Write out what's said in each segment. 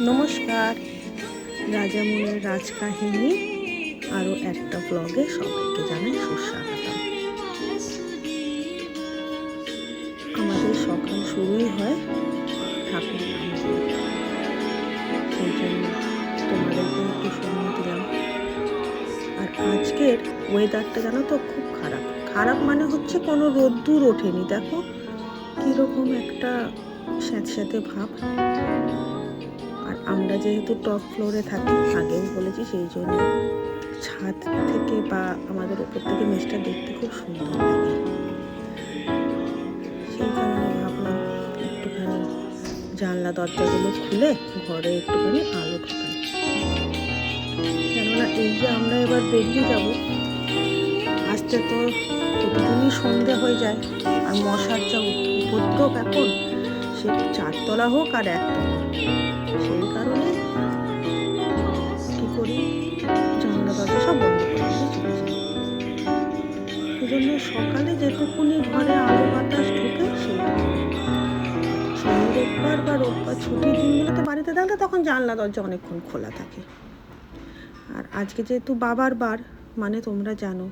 নমস্কার। রাজামনের রাজকাহিনী, আরও একটা ব্লগে সবাইকে জানাই সুস্বাগতম। আমাদের সকাল শুরুই হয় ঠাকুর সেই জন্য তোমাদেরকে একটু সময় দিলাম। আর আজকের ওয়েদারটা জানো তো খুব খারাপ। খারাপ মানে হচ্ছে কোনো রোদ্দুর ওঠেনি। দেখো, কীরকম একটা স্যাঁতস্যাঁতে ভাব। আর আমরা যেহেতু টপ ফ্লোরে থাকি, আগেও বলেছি সেই জন্য ছাদ থেকে বা আমাদের উপর থেকে নিচটা দেখতে খুব সুন্দর লাগে। সেই কারণে ভাবলাম একটুখানি জানলা দরজাগুলো খুলে ঘরে একটুখানি আলো ঢোকাই। কেননা এই যে আমরা এবার বেরিয়ে যাব, আসতে তো প্রতিদিনই সন্ধে হয়ে যায়, আর মশার যা উপদ্রব এখন, সে চারতলা হোক আর একতলা। সব বন্ধ করে চলে যাই এই জন্য সকালে যেটুকুনি ঘরে আলো বাতাস ঢুকে, সেই রোববার বা রোববার ছুটির দিনগুলোতে বাড়িতে থাকলে তখন জানলা, দরজা অনেকক্ষণ খোলা থাকে। আর আজকে যেহেতু বাবার বার মানে তোমরা জানো,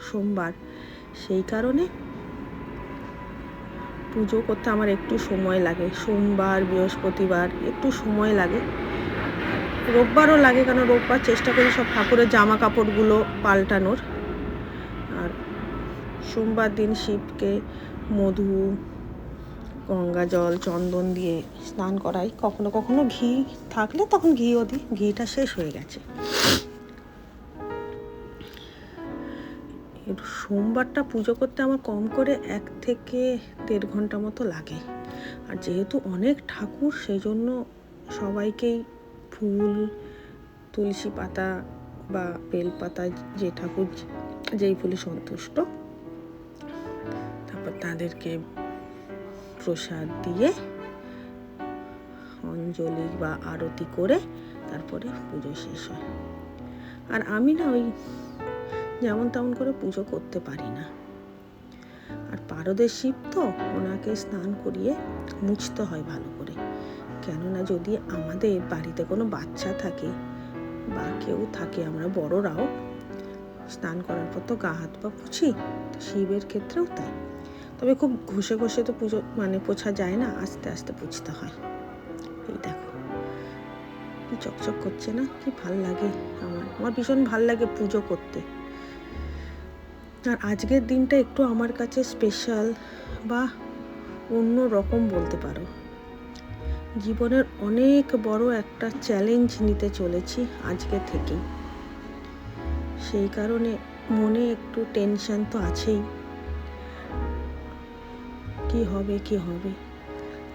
সোমবার, সেই কারণে পুজো করতে আমার একটু সময় লাগে। সোমবার, বৃহস্পতিবার, একটু সময় লাগে। রোববারও লাগে কারণ রোববার চেষ্টা করি সব ঠাকুরের জামা কাপড়গুলো পাল্টানোর। আর সোমবার দিন শিবকে মধু, গঙ্গা জল, চন্দন দিয়ে স্নান করাই। কখনো কখনো ঘি থাকলে তখন ঘিও দিই। ঘিটা শেষ হয়ে গেছে। সোমবারটা পুজো করতে আমার কম করে এক থেকে দেড় ঘণ্টা মতো লাগে। আর যেহেতু অনেক ঠাকুর, সেই জন্য সবাইকেই ফুল, তুলসী পাতা বা বেল পাতা যে ঠাকুর যেই ফুলে সন্তুষ্ট, তারপর তাদেরকে প্রসাদ দিয়ে অঞ্জলি বা আরতি করে তারপরে পুজো শেষ হয়। আর আমি না ওই যেমন তেমন করে পুজো করতে পারি না। আর পারদের শিব তো ওনাকে স্নান করিয়ে মুছতে হয় ভালো করে। কেননা যদি আমাদের বাড়িতে কোনো বাচ্চা থাকে বা কেউ থাকে, আমরা বড়রাও, স্নান করার পর তো গা, হাত, পা পুছি শিবের ক্ষেত্রেও তাই। তবে খুব ঘষে ঘষে তো পুজো মানে পোছা যায় না, আস্তে আস্তে পুছতে হয়। এই দেখো। কি চকচক করছে না, কি ভালো লাগে আমার। আমার ভীষণ ভালো লাগে পুজো করতে। আর আজকের দিনটা একটু আমার কাছে স্পেশাল বা অন্য রকম বলতে পারো। জীবনের অনেক বড় একটা চ্যালেঞ্জ নিতে চলেছি আজকে থেকেই। সেই কারণে মনে একটু টেনশন তো আছেই। কি হবে কি হবে?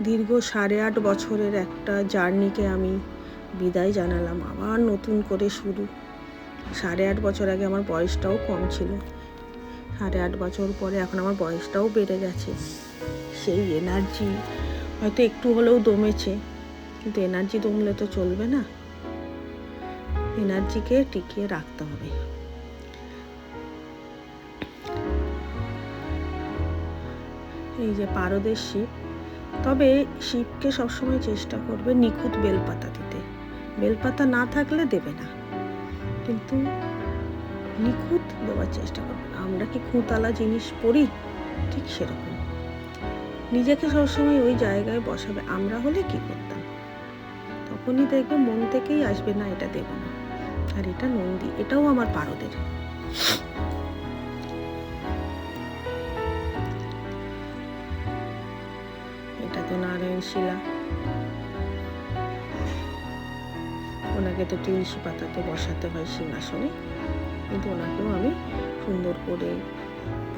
দীর্ঘ সাড়ে আট বছরের একটা জার্নিকে আমি বিদায় জানালাম, আবার নতুন করে শুরু। সাড়ে আট বছর আগে আমার বয়সটাও কম ছিল। সাড়ে আট বছর পরে এখন আমার বয়সটাও বেড়ে গেছে। সেই এনার্জি হয়তো একটু হলেও দমেছে। কিন্তু এনার্জি দমলে তো চলবে না। এনার্জিকে টিকিয়ে রাখতে হবে। এই যে পারদের শিব তবে শিবকে সবসময় চেষ্টা করবে নিখুঁত বেলপাতা দিতে। বেলপাতা না থাকলে দেবে না। কিন্তু নিখুঁত দেওয়ার চেষ্টা করবে আমরা কি খুঁতালা জিনিস পড়ি ঠিক সেরকম। নিজেকে সবসময় ওই জায়গায় বসাবে, আমরা হলে কি করতাম? তখনই দেখবে মন থেকেই আসবে, না, এটা দেব না। আর এটা নন্দী, এটাও আমার পারদের। এটা তো নারায়ণ শিলা। ওনাকে তো তুলসী পাতাতে বসাতে হয় সিংহাসনে, কিন্তু ওনাকেও আমি সুন্দর করে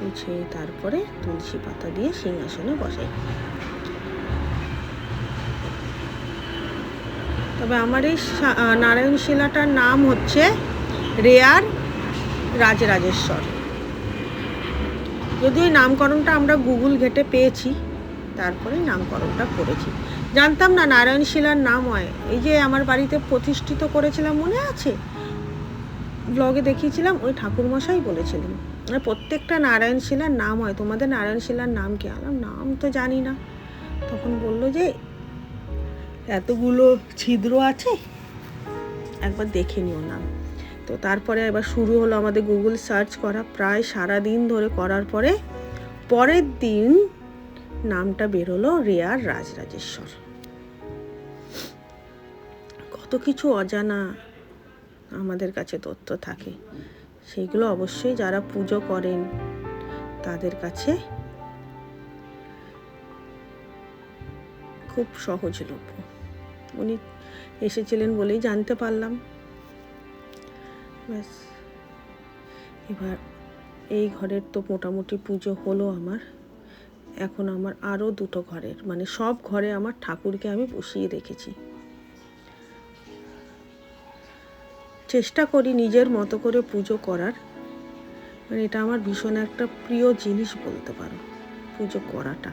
মুছে তারপরে তুলসী পাতা দিয়ে সিংহাসনে বসাই। তবে আমার এই নারায়ণ শিলাটার নাম হচ্ছে রেয়ার রাজরাজেশ্বর। যদিও এই নামকরণটা আমরা গুগল ঘেটে পেয়েছি, তারপরে নামকরণটা করেছি। জানতাম না নারায়ণ শিলার নাম হয়। এই যে আমার বাড়িতে প্রতিষ্ঠিত করেছিলাম মনে আছে? ব্লগে দেখিয়েছিলাম, ওই ঠাকুরমশাই বলেছিলেন। প্রত্যেকটা নারায়ণ শিলার নাম হয়, তোমাদের নারায়ণ শিলার নাম কি? আলাম নাম তো জানি না। তখন বলল যে, এতগুলো ছিদ্র আছে, একবার দেখে নিও না। তো তারপরে এবার শুরু হলো আমাদের গুগল সার্চ করা। প্রায় সারা দিন ধরে করার পরে পরের দিন নামটা বেরোলো রেয়ার রাজরাজেশ্বর। কত কিছু অজানা আমাদের কাছে তথ্য থাকে। সেইগুলো অবশ্যই যারা পুজো করেন, তাদের কাছে খুব সহজলভ্য। উনি এসেছিলেন বলেই জানতে পারলাম। ব্যাস। এবার এই ঘরের তো মোটামুটি পুজো হলো আমার। এখন আমার আরও দুটো ঘরের মানে সব ঘরে আমার ঠাকুরকে আমি বসিয়ে রেখেছি। চেষ্টা করি নিজের মতো করে পুজো করার। মানে এটা আমার ভীষণ একটা প্রিয় জিনিস বলতে পারো, পুজো করাটা।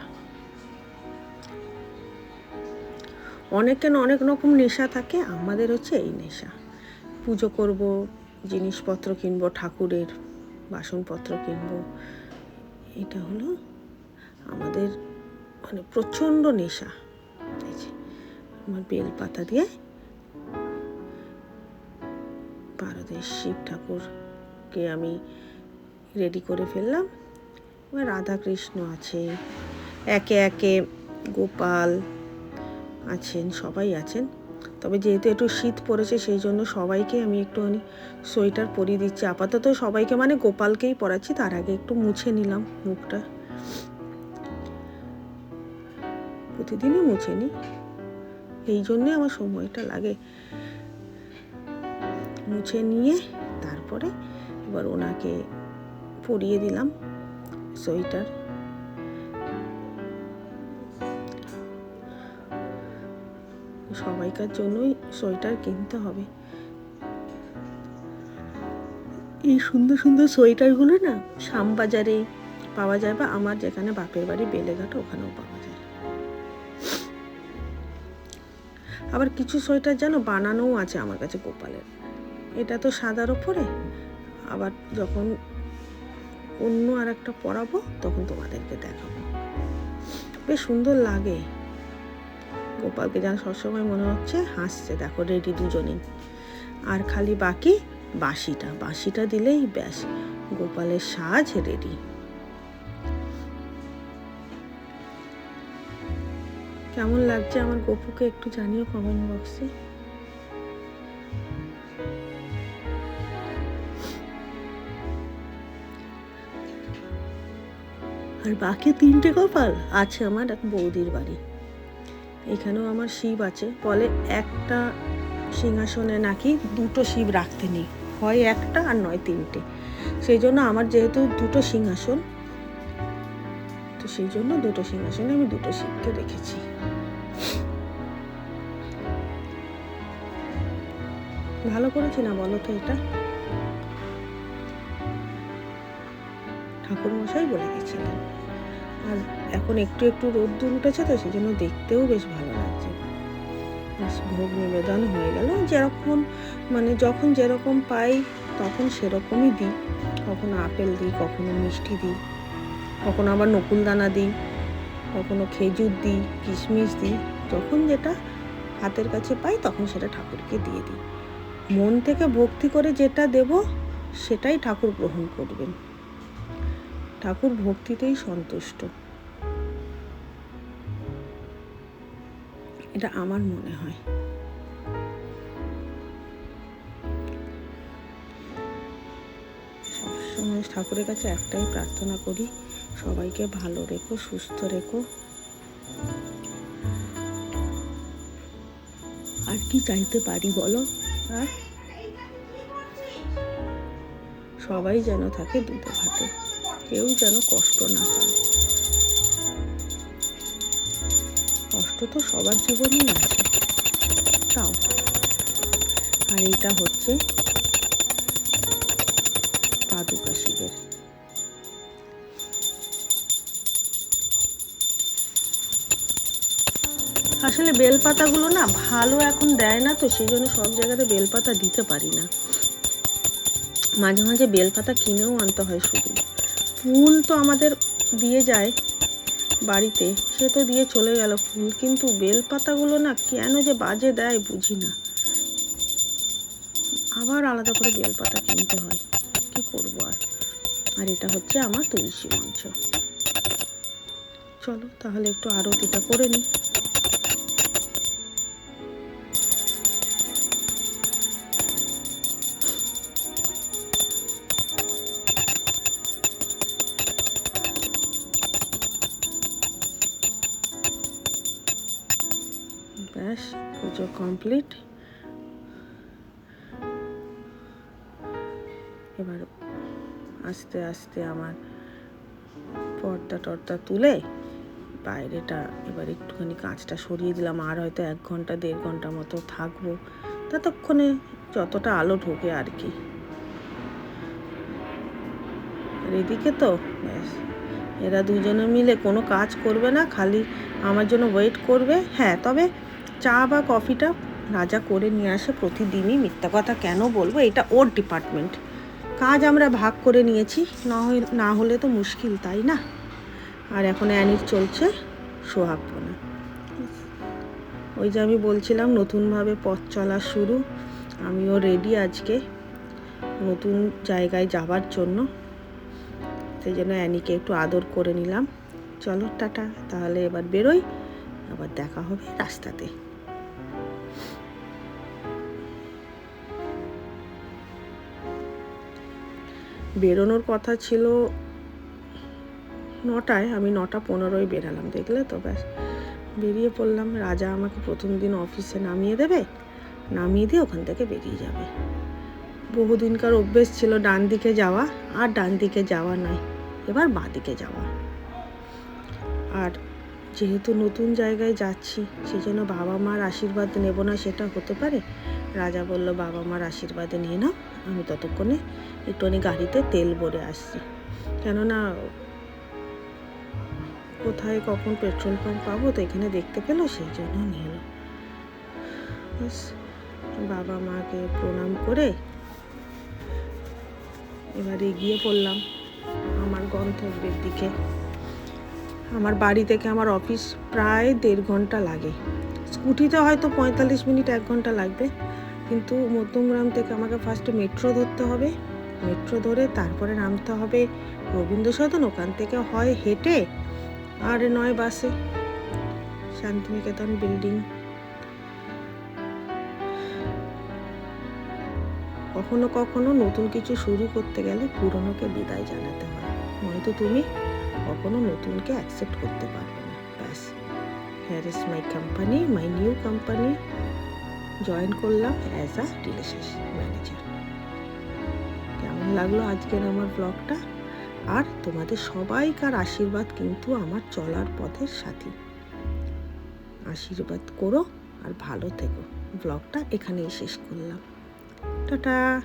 অনেকের অনেক রকম নেশা থাকে, আমাদের হচ্ছে এই নেশা। পুজো করব, জিনিসপত্র কিনবো, ঠাকুরের বাসনপত্র কিনবো। এটা হলো আমাদের মানে প্রচণ্ড নেশা। আমার বেলপাতা দিয়ে পারদের শিব ঠাকুরকে আমি রেডি করে ফেললাম। এবার রাধাকৃষ্ণ আছে, একে একে গোপাল আছেন, সবাই আছেন। তবে যেহেতু একটু শীত পড়েছে, সেই জন্য সবাইকে আমি একটুখানি সোয়েটার পরিয়ে দিচ্ছি। আপাতত সবাইকে মানে গোপালকেই পরাচ্ছি, তার আগে একটু মুছে নিলাম মুখটা। প্রতিদিনই মুছে নিই এই জন্যে আমার সময়টা লাগে। মুছে নিয়ে তারপরে এবার ওনাকে পরিয়ে দিলাম সোয়েটার। সবাইকার জন্যই সোয়েটার কিনতে হবে। এই সুন্দর সুন্দর সোয়েটারগুলো না শ্যামবাজারে পাওয়া যায় বা আমার যেখানে বাপের বাড়ি বেলেঘাট ওখানেও পাওয়া যায়। আবার কিছু সোয়েটার যেন বানানোও আছে আমার কাছে গোপালের। এটা তো সাদার ওপরে। আবার যখন অন্য আর একটা পরাবো, তখন তোমাদেরকে দেখাবো। বেশ সুন্দর লাগে। গোপালকে যেন সবসময় মনে হচ্ছে, হাসছে, দেখো রেডি দুজনেই। আর খালি বাকি বাঁশিটা। বাঁশিটা দিলেই ব্যাস, গোপালের সাজ রেডি। কেমন লাগছে আমার গপুকে একটু জানিও কমেন্ট বক্সে আর বাকি তিনটে গোপাল আছে আমার এক বৌদির বাড়ি। এখানেও আমার শিব আছে। বলে একটা সিংহাসনে নাকি দুটো শিব রাখতে নেই। হয় একটা আর নয় তিনটে। সেই জন্য আমার যেহেতু দুটো সিংহাসন, তো সেই জন্য দুটো সিংহাসনে আমি দুটো শিবকে রেখেছি। ভালো করেছি না বলো তো এটা? ঠাকুর মশাই বলে গেছিলেন। আর এখন একটু একটু রোদ্দুর উঠেছে তো সেই জন্য দেখতেও বেশ ভালো লাগছে। ভোগ নিবেদন হয়ে গেল। যেরকম মানে যখন যেরকম পাই, তখন সেরকমই দিই। কখনো আপেল দিই, কখনো মিষ্টি দিই, কখনো আবার নকুলদানা দিই, কখনো খেজুর দিই, কিশমিশ দিই। যখন যেটা হাতের কাছে পাই, তখন সেটা ঠাকুরকে দিয়ে দিই। মন থেকে ভক্তি করে যেটা দেব, সেটাই ঠাকুর গ্রহণ করবেন। ঠাকুর ভক্তিতেই সন্তুষ্ট। এটা আমার মনে হয়। সবসময় ঠাকুরের কাছে একটাই প্রার্থনা করি, সবাইকে ভালো রেখো, সুস্থ রেখো। আর কি চাইতে পারি বলো? আর? সবাই যেন থাকে দুটো ভাতে। কেউ যেন কষ্ট না পায়। কষ্ট তো সবার জীবনেই আছে, তাও। আর এইটা হচ্ছে পাদুকা শিবের। আসলে বেলপাতাগুলো না ভালো এখন দেয় না তো সেই জন্য সব জায়গাতে বেলপাতা দিতে পারি না। মাঝে মাঝে বেলপাতা কিনেও আনতে হয় শুধু। ফুল তো আমাদের দিয়ে যায় বাড়িতে, সে তো দিয়ে চলে গেল ফুল। কিন্তু বেলপাতাগুলো না কেন যে বাজে দেয় বুঝি না। আবার আলাদা করে বেলপাতা কিনতে হয়। কি করব আর? আর এটা হচ্ছে আমার তুলসী মঞ্চ। চলো তাহলে একটু আরতিটা করে নিই। ব্যাস পুজো কমপ্লিট এবার আস্তে আস্তে আমার পর্দা টর্দা তুলে বাইরেটা এবার একটুখানি কাঁচটা সরিয়ে দিলাম, আর হয়তো এক ঘণ্টা, দেড় ঘণ্টা মতো থাকব। ততক্ষণে যতটা আলো ঢোকে আর কি। এদিকে তো ব্যাস, এরা দুজনে মিলে কোনো কাজ করবে না, খালি আমার জন্য ওয়েট করবে। হ্যাঁ তবে চা বা কফিটা রাজা করে নিয়ে আসে প্রতিদিনই। মিথ্যা কথা কেন বলব? এটা ওর ডিপার্টমেন্ট কাজ আমরা ভাগ করে নিয়েছি, না না হলে তো মুশকিল, তাই না? আর এখন অ্যানির চলছে সোহাগপনা। ওই যে আমি বলছিলাম, নতুনভাবে পথ চলা শুরু। আমিও রেডি আজকে নতুন জায়গায় যাবার জন্য। সেই জন্য অ্যানিকে একটু আদর করে নিলাম। চলো, টাটা। তাহলে এবার বেরোই। আবার দেখা হবে রাস্তাতে। বেরোনোর কথা ছিল নটায়, আমি নটা পনেরোয় বেরালাম, দেখলে তো? ব্যাস, বেরিয়ে পড়লাম। রাজা আমাকে প্রথম দিন অফিসে নামিয়ে দেবে, নামিয়ে দিয়ে ওখান থেকে বেরিয়ে যাবে। বহুদিনকার অভ্যেস ছিল ডান দিকে যাওয়া, আর ডান দিকে যাওয়া নয়, এবার বাঁ দিকে যাওয়া। আর যেহেতু নতুন জায়গায় যাচ্ছি সেই জন্য বাবা মার আশীর্বাদ নেব না, সেটা হতে পারে? রাজা বলল, বাবা মার আশীর্বাদে নিয়ে নাও, আমি ততক্ষণে একটুখানি গাড়িতে তেল ভরে আসছি। কেননা কোথায় কখন পেট্রোল পাম্প পাবো তো এখানে দেখতে পেল, সেই জন্য নিয়ে এলো। বাবা মাকে প্রণাম করে এবার এগিয়ে পড়লাম আমার গন্তব্যের দিকে। আমার বাড়ি থেকে আমার অফিস প্রায় দেড় ঘণ্টা লাগে। স্কুটিতে হয়তো পঁয়তাল্লিশ মিনিট, এক ঘণ্টা লাগবে। কিন্তু মধ্যমগ্রাম থেকে আমাকে ফার্স্টে মেট্রো ধরতে হবে। মেট্রো ধরে তারপরে নামতে হবে রবীন্দ্র সদন ওখান থেকে হয় হেঁটে আর নয় বাসে শান্তিনিকেতন বিল্ডিং কখনো কখনো নতুন কিছু শুরু করতে গেলে পুরনোকে বিদায় জানাতে হয়। নয়তো তুমি কখনো নতুনকে অ্যাকসেপ্ট করতে পারবে না। ব্যাস। Here is my company my new company join করলাম অ্যাজ আ রিলেশনশিপ ম্যানেজার কেমন লাগল আজকের আমার ব্লগটা আর তোমাদের সবাইকার আশীর্বাদ কিন্তু আমার চলার পথের সাথী আশীর্বাদ করো আর ভালো থেকো। ব্লগটা এখানেই শেষ করলাম। টাটা!